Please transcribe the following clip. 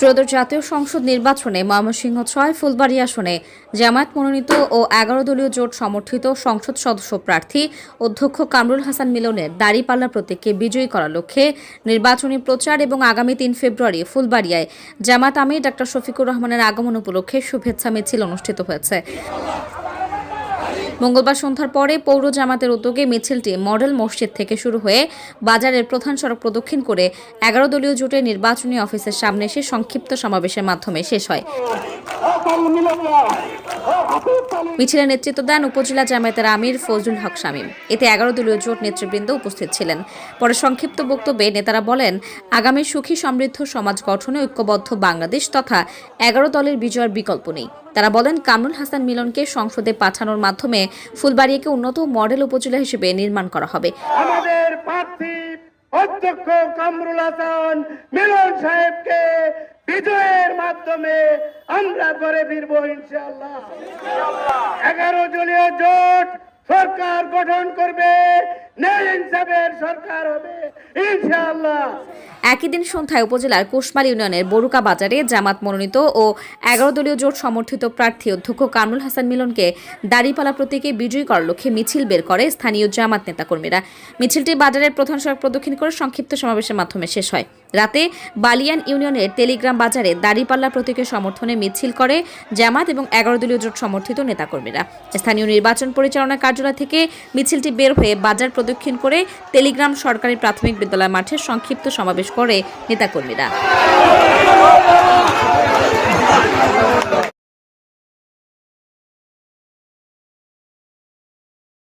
ত্রয়োদশ জাতীয় সংসদ নির্বাচনে ময়মনসিংহ ছয় ফুলবাড়ি আসনে জামায়াত মনোনীত ও এগারো দলীয় জোট সমর্থিত সংসদ সদস্য প্রার্থী অধ্যক্ষ কামরুল হাসান মিলনের দাড়িপাল্লা প্রতীককে বিজয়ী করার লক্ষ্যে নির্বাচনী প্রচার এবং আগামী তিন ফেব্রুয়ারি ফুলবাড়িয়ায় জামাত আমির ডা শফিকুর রহমানের আগমন উপলক্ষে শুভেচ্ছা মিছিল অনুষ্ঠিত হয়েছে। মঙ্গলবার সন্ধ্যার পরে পৌর জামাতের উদ্যোগে মিছিলটি মডেল মসজিদ থেকে শুরু হয়ে বাজারের প্রধান সড়ক প্রদক্ষিণ করে এগারো দলীয় জোটের নির্বাচনী অফিসের সামনে এসে সংক্ষিপ্ত সমাবেশের মাধ্যমে শেষ হয়। মিছিলের নেতৃত্ব দেন উপজেলা জামায়াতের আমির ফজলুল হক শামীম। এতে এগারো দলীয় জোট নেতৃবৃন্দ উপস্থিত ছিলেন। পরে সংক্ষিপ্ত বক্তব্যে নেতারা বলেন, আগামী সুখী সমৃদ্ধ সমাজ গঠনে ঐক্যবদ্ধ বাংলাদেশ তথা এগারো দলের বিজয়ের বিকল্প নেই। তারা বলেন, কামরুল হাসান মিলনকে সংসদে পাঠানোর মাধ্যমে ফুলবাড়িয়াকে উন্নত মডেল উপজেলা হিসেবে নির্মাণ করা হবে। আমাদের অধ্যক্ষ কামরুল হাসান মিলন সাহেবকে বিজয়ের মাধ্যমে আমরা করে ফিরবো ইনশাল্লাহ এগারো জলীয় জোট সরকার গঠন করবে একই দিন সন্ধ্যায় উপজেলার কোশমাল ইউনিয়নের বরুকা বাজারে জামাত মনোনীত ও এগারো দলীয় জোট সমর্থিত প্রার্থী অধ্যক্ষ কামরুল হাসান মিলনকে দাড়িপালা প্রতীকে বিজয়ী করার লক্ষ্যে মিছিল বের করে স্থানীয় জামাত নেতাকর্মীরা। মিছিলটি বাজারের প্রধান সড়ক প্রদক্ষিণ করে সংক্ষিপ্ত সমাবেশের মাধ্যমে শেষ হয়। রাতে বালিয়ান ইউনিয়নের টেলিগ্রাম বাজারে দাড়িপাল্লা প্রতীকের সমর্থনে মিছিল করে জামাত এবং এগারো দলীয় জোট সমর্থিত নেতাকর্মীরা। স্থানীয় নির্বাচন পরিচালনা কার্যালয় থেকে মিছিলটি বের হয়ে বাজার প্রদক্ষিণ করে টেলিগ্রাম সরকারি প্রাথমিক বিদ্যালয় মাঠে সংক্ষিপ্ত সমাবেশ করে নেতাকর্মীরা।